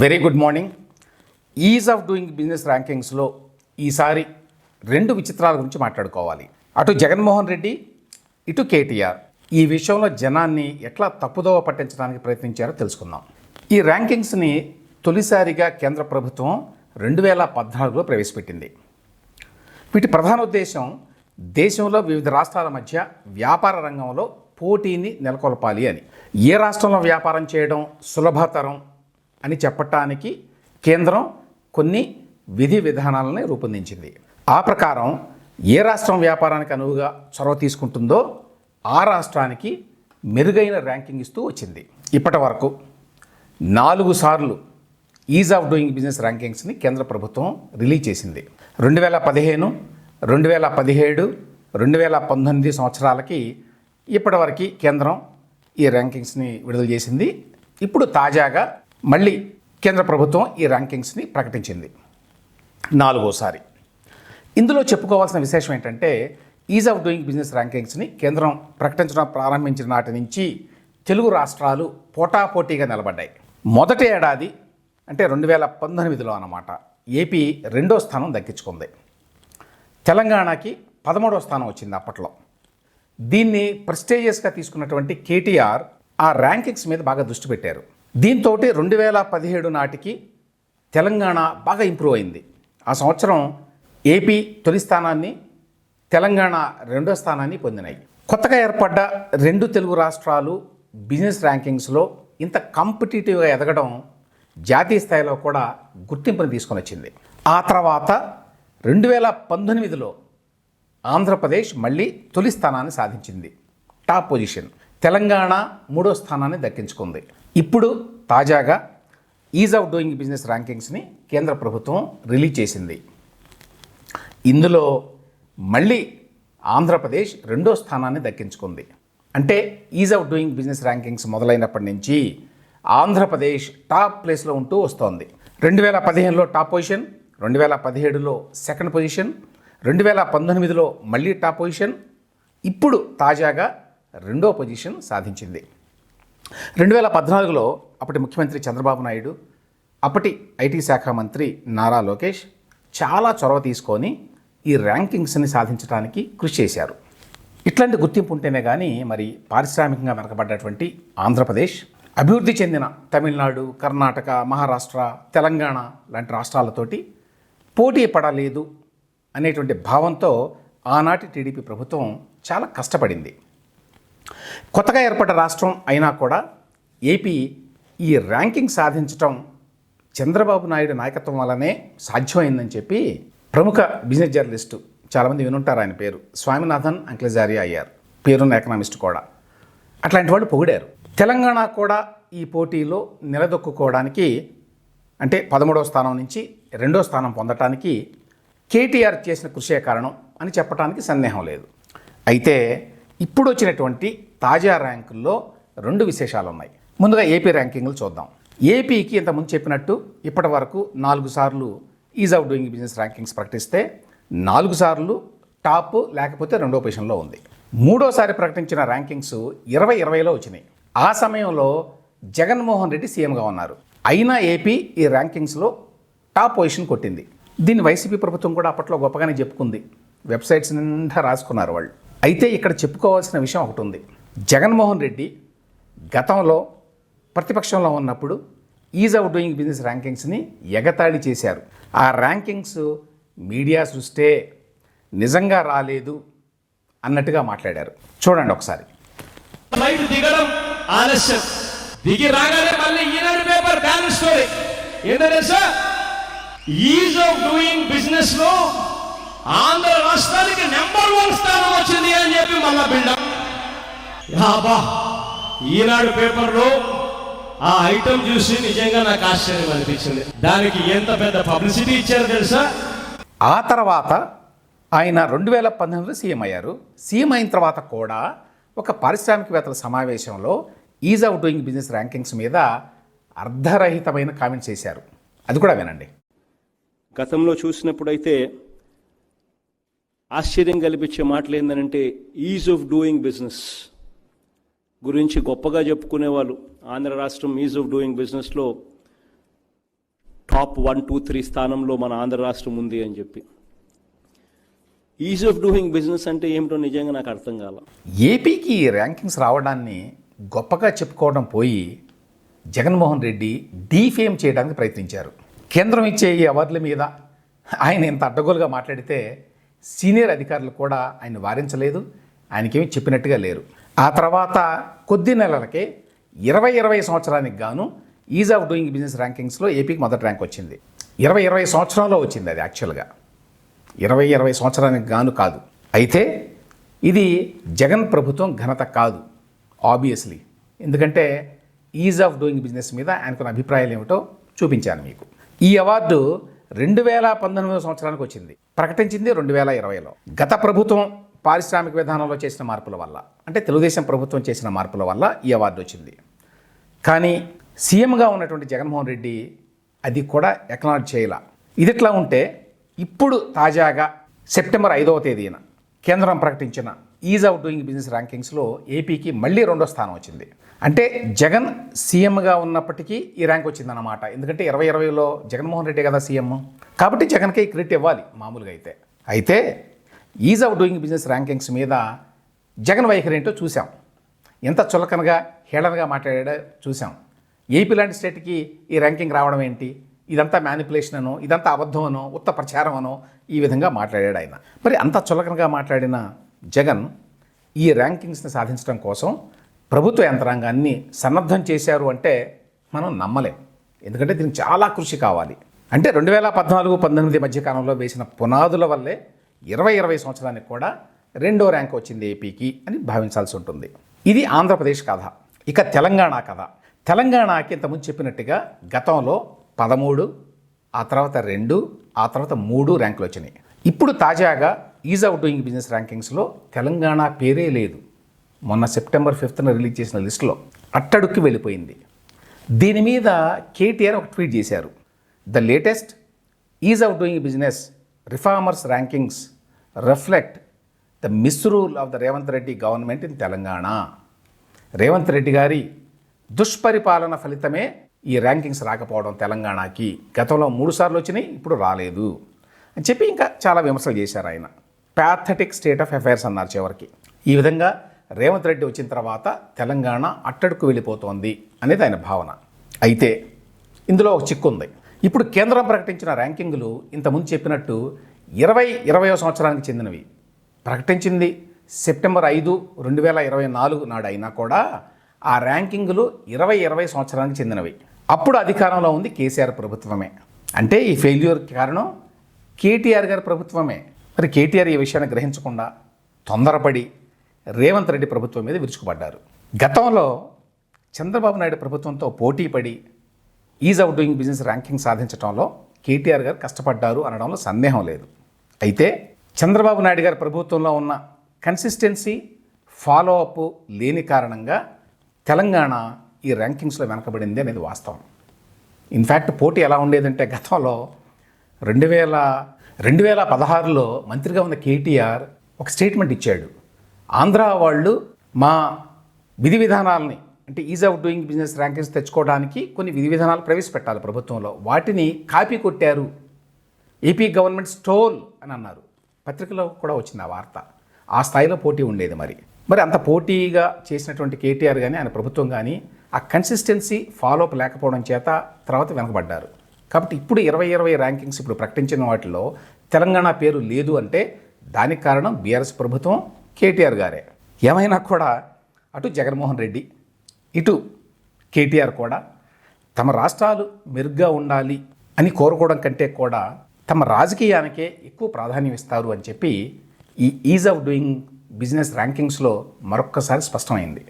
Very good morning ease of doing business ర్యాంకింగ్స్లో ఈసారి రెండు విచిత్రాల గురించి మాట్లాడుకోవాలి. అటు జగన్మోహన్ రెడ్డి ఇటు కేటీఆర్. ఈ విషయంలో జనాన్ని ఎట్లా తప్పుదోవ పట్టించడానికి ప్రయత్నించారో తెలుసుకుందాం. ఈ ర్యాంకింగ్స్ని తొలిసారిగా కేంద్ర ప్రభుత్వం రెండు వేల పద్నాలుగులో ప్రవేశపెట్టింది. వీటి ప్రధాన ఉద్దేశం దేశంలో వివిధ రాష్ట్రాల మధ్య వ్యాపార రంగంలో పోటీని నెలకొల్పాలి అని. ఏ రాష్ట్రంలో వ్యాపారం చేయడం సులభతరం? అని చెప్పటానికి కేంద్రం కొన్ని విధి విధానాలని రూపొందించింది. ఆ ప్రకారం ఏ రాష్ట్రం వ్యాపారానికి అనువుగా చొరవ తీసుకుంటుందో ఆ రాష్ట్రానికి మెరుగైన ర్యాంకింగ్ ఇస్తూ వచ్చింది. ఇప్పటి వరకు నాలుగు సార్లు ఈజ్ ఆఫ్ డూయింగ్ బిజినెస్ ర్యాంకింగ్స్ని కేంద్ర ప్రభుత్వం రిలీజ్ చేసింది. రెండు వేల పదిహేను రెండు వేల పదిహేడు రెండు వేల పంతొమ్మిది సంవత్సరాలకి ఇప్పటివరకు కేంద్రం ఈ ర్యాంకింగ్స్ని విడుదల చేసింది. ఇప్పుడు తాజాగా మళ్ళీ కేంద్ర ప్రభుత్వం ఈ ర్యాంకింగ్స్ని ప్రకటించింది. నాలుగోసారి. ఇందులో చెప్పుకోవాల్సిన విశేషం ఏంటంటే ఈజ్ ఆఫ్ డూయింగ్ బిజినెస్ ర్యాంకింగ్స్ని కేంద్రం ప్రకటించడం ప్రారంభించిన నాటి నుంచి తెలుగు రాష్ట్రాలు పోటాపోటీగా నిలబడ్డాయి. మొదటి ఏడాది అంటే రెండు వేల పంతొమ్మిదిలో అన్నమాట. ఏపీ రెండో స్థానం దక్కించుకుంది. తెలంగాణకి పదమూడవ స్థానం వచ్చింది అప్పట్లో. దీన్ని ప్రెస్టేజియస్గా తీసుకున్నటువంటి కేటీఆర్ ఆ ర్యాంకింగ్స్ మీద బాగా దృష్టి పెట్టారు. దీంతో రెండు వేల పదిహేడు నాటికి తెలంగాణ బాగా ఇంప్రూవ్ అయింది. ఆ సంవత్సరం ఏపీ తొలి స్థానాన్ని తెలంగాణ రెండో స్థానాన్ని పొందినాయి. కొత్తగా ఏర్పడ్డ రెండు తెలుగు రాష్ట్రాలు బిజినెస్ ర్యాంకింగ్స్లో ఇంత కాంపిటేటివ్గా ఎదగడం జాతీయ స్థాయిలో కూడా గుర్తింపుని తీసుకొని వచ్చింది. ఆ తర్వాత రెండు వేల పంతొమ్మిదిలో ఆంధ్రప్రదేశ్ మళ్ళీ తొలి స్థానాన్ని సాధించింది. టాప్ పొజిషన్ తెలంగాణ మూడో స్థానాన్ని దక్కించుకుంది. ఇప్పుడు తాజాగా ఈజ్ ఆఫ్ డూయింగ్ బిజినెస్ ర్యాంకింగ్స్ని కేంద్ర ప్రభుత్వం రిలీజ్ చేసింది. ఇందులో మళ్ళీ ఆంధ్రప్రదేశ్ రెండో స్థానాన్ని దక్కించుకుంది. అంటే ease of doing business rankings మొదలైనప్పటి నుంచి ఆంధ్రప్రదేశ్ టాప్ ప్లేస్లో ఉంటూ వస్తోంది. రెండు వేల పదిహేనులో టాప్ పొజిషన్ రెండు వేల పదిహేడులో సెకండ్ పొజిషన్ రెండు వేల పంతొమ్మిదిలో మళ్ళీ టాప్ పొజిషన్. ఇప్పుడు తాజాగా రెండో పొజిషన్ సాధించింది. రెండు వేల పద్నాలుగులో అప్పటి ముఖ్యమంత్రి చంద్రబాబు నాయుడు అప్పటి ఐటీ శాఖ మంత్రి నారా లోకేష్ చాలా చొరవ తీసుకొని ఈ ర్యాంకింగ్స్ని సాధించడానికి కృషి చేశారు. ఇట్లాంటి గుర్తింపు ఉంటేనే కానీ మరి పారిశ్రామికంగా వెనకబడ్డటువంటి ఆంధ్రప్రదేశ్ అభివృద్ధి చెందిన తమిళనాడు కర్ణాటక మహారాష్ట్ర తెలంగాణ లాంటి రాష్ట్రాలతోటి పోటీ పడలేదు అనేటువంటి భావంతో ఆనాటి టీడీపీ ప్రభుత్వం చాలా కష్టపడింది. కొత్తగా ఏర్పడ్డ రాష్ట్రం అయినా కూడా ఏపీ ఈ ర్యాంకింగ్ సాధించటం చంద్రబాబు నాయుడు నాయకత్వం వల్లనే సాధ్యమైందని చెప్పి ప్రముఖ బిజినెస్ జర్నలిస్టు చాలామంది వినుంటారు ఆయన పేరు. స్వామినాథన్ అంక్లజారియా అయ్యారు. పేరున్న ఎకనామిస్ట్ కూడా. అట్లాంటి వాళ్ళు పొగిడారు. తెలంగాణ కూడా ఈ పోటీలో నిలదొక్కుకోవడానికి అంటే పదమూడవ స్థానం నుంచి రెండో స్థానం పొందటానికి కేటీఆర్ చేసిన కృషే కారణం అని చెప్పడానికి సందేహం లేదు. అయితే ఇప్పుడు వచ్చినటువంటి తాజా ర్యాంకుల్లో రెండు విశేషాలు ఉన్నాయి ముందుగా ఏపీ ర్యాంకింగ్లు చూద్దాం. ఏపీకి ఇంతకుముందు చెప్పినట్టు ఇప్పటి వరకు నాలుగు సార్లు ease of doing business rankings ప్రకటిస్తే నాలుగు సార్లు టాప్ లేకపోతే రెండో పొజిషన్లో ఉంది. మూడోసారి ప్రకటించిన ర్యాంకింగ్స్ ఇరవై ఇరవైలో వచ్చినాయి. ఆ సమయంలో జగన్మోహన్ రెడ్డి సీఎంగా ఉన్నారు. అయినా ఏపీ ఈ ర్యాంకింగ్స్లో టాప్ పొజిషన్ కొట్టింది. దీన్ని వైసీపీ ప్రభుత్వం కూడా అప్పట్లో గొప్పగానే చెప్పుకుంది. వెబ్సైట్స్ నిండా రాసుకున్నారు వాళ్ళు. అయితే ఇక్కడ చెప్పుకోవాల్సిన విషయం ఒకటి ఉంది. జగన్మోహన్ రెడ్డి గతంలో ప్రతిపక్షంలో ఉన్నప్పుడు ఈజ్ ఆఫ్ డూయింగ్ బిజినెస్ ర్యాంకింగ్స్ని ఎగతాళి చేశారు. ఆ ర్యాంకింగ్స్ మీడియా సృష్టే నిజంగా రాలేదు అన్నట్టుగా మాట్లాడారు. చూడండి ఒకసారి. ఫ్లైట్ దిగడం ఆలస్యం. దిగి రాగానే మళ్ళీ ఈనాడు పేపర్ బ్యాలెన్స్ స్టోరీ. ఏంటంటే సార్ ఈజ్ ఆఫ్ డూయింగ్ బిజినెస్లో ఆంధ్ర రాష్ట్రానికి నెంబర్ వన్ స్థానం వచ్చింది అని చెప్పి మళ్ళా బిల్డప్ బా ఈనాడు పేపర్లో ఆ ఐటమ్ చూసి నిజంగా నాకు ఆశ్చర్యం అనిపించింది. దానికి ఎంత పెద్ద పబ్లిసిటీ ఇచ్చారో తెలుసా? ఆ తర్వాత ఆయన రెండు వేల పంతొమ్మిదిలో సీఎం అయ్యారు. సీఎం అయిన తర్వాత కూడా ఒక పారిశ్రామికవేత్తల సమావేశంలో ease of doing business rankings మీద అర్ధరహితమైన కామెంట్స్ చేశారు. అది కూడా వినండి. గతంలో చూసినప్పుడైతే ఆశ్చర్యం కల్పించే మాటలు ఏంటంటే ఈజ్ ఆఫ్ డూయింగ్ బిజినెస్ గురించి గొప్పగా చెప్పుకునేవాళ్ళు. ఆంధ్ర రాష్ట్రం ఈజ్ ఆఫ్ డూయింగ్ బిజినెస్లో టాప్ వన్ టూ త్రీ స్థానంలో మన ఆంధ్ర రాష్ట్రం ఉంది అని చెప్పి. ఈజ్ ఆఫ్ డూయింగ్ బిజినెస్ అంటే ఏమిటో నిజంగా నాకు అర్థం కాల. ఏపీకి ర్యాంకింగ్స్ రావడాన్ని గొప్పగా చెప్పుకోవడం పోయి జగన్మోహన్ రెడ్డి డీఫేమ్ చేయడానికి ప్రయత్నించారు. కేంద్రం ఇచ్చే ఈ అవార్డుల మీద ఆయన ఇంత అడ్డగోలుగా మాట్లాడితే సీనియర్ అధికారులు కూడా ఆయన వారించలేదు. ఆయనకేమీ చెప్పినట్టుగా లేరు. ఆ తర్వాత కొద్ది నెలలకే ఇరవై ఇరవై సంవత్సరానికి గాను ఈజ్ ఆఫ్ డూయింగ్ బిజినెస్ ర్యాంకింగ్స్లో ఏపీకి మొదటి ర్యాంక్ వచ్చింది. ఇరవై ఇరవై సంవత్సరంలో వచ్చింది అది యాక్చువల్గా. ఇరవై ఇరవై సంవత్సరానికి గాను కాదు. అయితే ఇది జగన్ ప్రభుత్వం ఘనత కాదు ఆబ్వియస్లీ. ఎందుకంటే ఈజ్ ఆఫ్ డూయింగ్ బిజినెస్ మీద ఆయనకున్న అభిప్రాయాలు ఏమిటో చూపించాను మీకు. ఈ అవార్డు రెండు వేల పంతొమ్మిదవ సంవత్సరానికి వచ్చింది. ప్రకటించింది రెండు వేల ఇరవైలో. గత ప్రభుత్వం పారిశ్రామిక విధానంలో చేసిన మార్పుల వల్ల అంటే తెలుగుదేశం ప్రభుత్వం చేసిన మార్పుల వల్ల ఈ అవార్డు వచ్చింది. కానీ సీఎంగా ఉన్నటువంటి జగన్మోహన్ రెడ్డి అది కూడా ఎక్నాలజ్ చేయాల. ఇదిట్లా ఉంటే ఇప్పుడు తాజాగా సెప్టెంబర్ ఐదవ తేదీన కేంద్రం ప్రకటించిన ఈజ్ ఆఫ్ డూయింగ్ బిజినెస్ ర్యాంకింగ్స్లో ఏపీకి మళ్ళీ రెండో స్థానం వచ్చింది. అంటే జగన్ సీఎంగా ఉన్నప్పటికీ ఈ ర్యాంక్ వచ్చిందన్నమాట. ఎందుకంటే ఇరవై ఇరవైలో జగన్మోహన్ రెడ్డి కదా సీఎం. కాబట్టి జగన్కే క్రెడిట్ ఇవ్వాలి మామూలుగా అయితే. అయితే ease of doing business rankings మీద జగన్ వైఖరి ఏంటో చూసాం ఎంత చులకనగా హేళనగా మాట్లాడాడో చూసాం ఏపీ లాంటి స్టేట్కి ఈ ర్యాంకింగ్ రావడం ఏంటి? ఇదంతా మ్యానిపులేషన్ అనో ఇదంతా అబద్ధం అనో ఉత్త ప్రచారం అనో ఈ విధంగా మాట్లాడాడు ఆయన. మరి అంత చులకనగా మాట్లాడిన జగన్ ఈ ర్యాంకింగ్స్ని సాధించడం కోసం ప్రభుత్వ యంత్రాంగాన్ని సన్నద్ధం చేశారు అంటే మనం నమ్మలేం. ఎందుకంటే దీనికి చాలా కృషి కావాలి. అంటే రెండు వేల పద్నాలుగు పంతొమ్మిది మధ్య కాలంలో వేసిన పునాదుల వల్లే ఇరవై ఇరవై సంవత్సరానికి కూడా రెండో ర్యాంక్ వచ్చింది ఏపీకి అని భావించాల్సి ఉంటుంది. ఇది ఆంధ్రప్రదేశ్ కథ. ఇక తెలంగాణ కథ. తెలంగాణకి ఇంతకుముందు చెప్పినట్టుగా గతంలో పదమూడు ఆ తర్వాత రెండు ఆ తర్వాత మూడు ర్యాంకులు వచ్చినాయి. ఇప్పుడు తాజాగా ఈజ్ ఆఫ్ డూయింగ్ బిజినెస్ ర్యాంకింగ్స్లో తెలంగాణ పేరే లేదు. మొన్న సెప్టెంబర్ ఫిఫ్త్న రిలీజ్ చేసిన లిస్టులో అట్టడుక్కి వెళ్ళిపోయింది. దీని మీద కేటీఆర్ ఒక ట్వీట్ చేశారు. The latest ease of doing business reformers rankings reflect the misrule of the Revanth Reddy government in Telangana. Revanth Reddy గారి దుష్పరిపాలన ఫలితమే ఈ ర్యాంకింగ్స్ రాకపోవడం తెలంగాణకి. గతంలో మూడుసార్లు వచ్చినాయి ఇప్పుడు రాలేదు అని చెప్పి ఇంకా చాలా విమర్శలు చేశారు ఆయన. ప్యాథటిక్ స్టేట్ ఆఫ్ అఫైర్స్ అన్నారు చివరికి. ఈ విధంగా రేవంత్ రెడ్డి వచ్చిన తర్వాత తెలంగాణ అట్టడుకు వెళ్ళిపోతోంది అనేది ఆయన భావన. అయితే ఇందులో ఒక చిక్కు ఉంది. ఇప్పుడు కేంద్రం ప్రకటించిన ర్యాంకింగ్లు ఇంతకుముందు చెప్పినట్టు ఇరవై ఇరవయో సంవత్సరానికి చెందినవి. ప్రకటించింది సెప్టెంబర్ ఐదు రెండు వేల ఇరవై నాలుగు నాడు అయినా కూడా ఆ ర్యాంకింగ్లు ఇరవై ఇరవై సంవత్సరానికి చెందినవి. అప్పుడు అధికారంలో ఉంది కేసీఆర్ ప్రభుత్వమే. అంటే ఈ ఫెయిల్యూర్కి కారణం కేటీఆర్ గారి ప్రభుత్వమే. మరి కేటీఆర్ ఈ విషయాన్ని గ్రహించకుండా తొందరపడి రేవంత్ రెడ్డి ప్రభుత్వం మీద విరుచుకుపడ్డారు. గతంలో చంద్రబాబు నాయుడు ప్రభుత్వంతో పోటీ పడి ease of doing business ranking సాధించడంలో కేటీఆర్ గారు కష్టపడ్డారు అనడంలో సందేహం లేదు. అయితే చంద్రబాబు నాయుడు గారి ప్రభుత్వంలో ఉన్న కన్సిస్టెన్సీ ఫాలో అప్ లేని కారణంగా తెలంగాణ ఈ ర్యాంకింగ్స్లో వెనకబడింది అనేది వాస్తవం. ఇన్ఫ్యాక్ట్ పోటీ ఎలా ఉండేదంటే గతంలో రెండు వేల రెండు వేల పదహారులో మంత్రిగా ఉన్న కేటీఆర్ ఒక స్టేట్మెంట్ ఇచ్చాడు. ఆంధ్ర వాళ్ళు మా విధి విధానాలని అంటే ease of doing business rankings తెచ్చుకోవడానికి కొన్ని విధి విధానాలు ప్రవేశపెట్టాలి ప్రభుత్వంలో. వాటిని కాపీ కొట్టారు. ఏపీ గవర్నమెంట్ స్టోల్ అని అన్నారు. పత్రికలో కూడా వచ్చింది ఆ వార్త. ఆ స్థాయిలో పోటీ ఉండేది మరి. మరి అంత పోటీగా చేసినటువంటి కేటీఆర్ కానీ ఆయన ప్రభుత్వం కానీ ఆ కన్సిస్టెన్సీ ఫాలోఅప్ లేకపోవడం చేత తర్వాత వెనకబడ్డారు. కాబట్టి ఇప్పుడు ఇరవై ఇరవై ర్యాంకింగ్స్ ఇప్పుడు ప్రకటించిన వాటిలో తెలంగాణ పేరు లేదు అంటే దానికి కారణం బీఆర్ఎస్ ప్రభుత్వం కేటీఆర్ గారే. ఏమైనా కూడా అటు జగన్మోహన్ రెడ్డి ఇటు కేటీఆర్ కూడా తమ రాష్ట్రాలు మెరుగ్గా ఉండాలి అని కోరుకోవడం కంటే కూడా తమ రాజకీయానికే ఎక్కువ ప్రాధాన్యం ఇస్తారు అని చెప్పి ఈ ఈజ్ ఆఫ్ డూయింగ్ బిజినెస్ ర్యాంకింగ్స్లో మరొక్కసారి స్పష్టమైంది.